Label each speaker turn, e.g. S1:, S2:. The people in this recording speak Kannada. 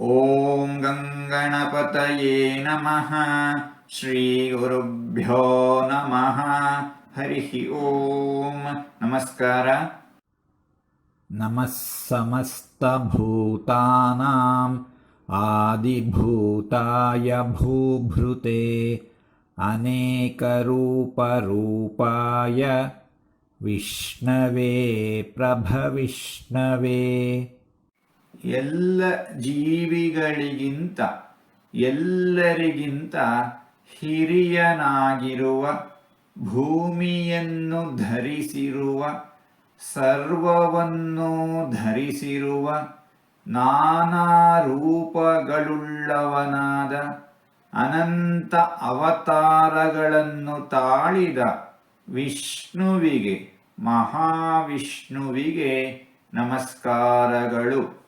S1: ॐ गङ्गणपतये नमः। श्रीगुरुभ्यो नमः। हरिः ॐ नमस्कार।
S2: नमः समस्तभूतानाम् आदिभूताय भूभृते अनेकरूपरूपाय विष्णवे प्रभविष्णवे।
S1: ಎಲ್ಲ ಜೀವಿಗಳಿಗಿಂತ, ಎಲ್ಲರಿಗಿಂತ ಹಿರಿಯನಾಗಿರುವ, ಭೂಮಿಯನ್ನು ಧರಿಸಿರುವ, ಸರ್ವವನ್ನು ಧರಿಸಿರುವ, ನಾನಾ ರೂಪಗಳುಳ್ಳವನಾದ, ಅನಂತ ಅವತಾರಗಳನ್ನು ತಾಳಿದ ವಿಷ್ಣುವಿಗೆ, ಮಹಾವಿಷ್ಣುವಿಗೆ ನಮಸ್ಕಾರಗಳು.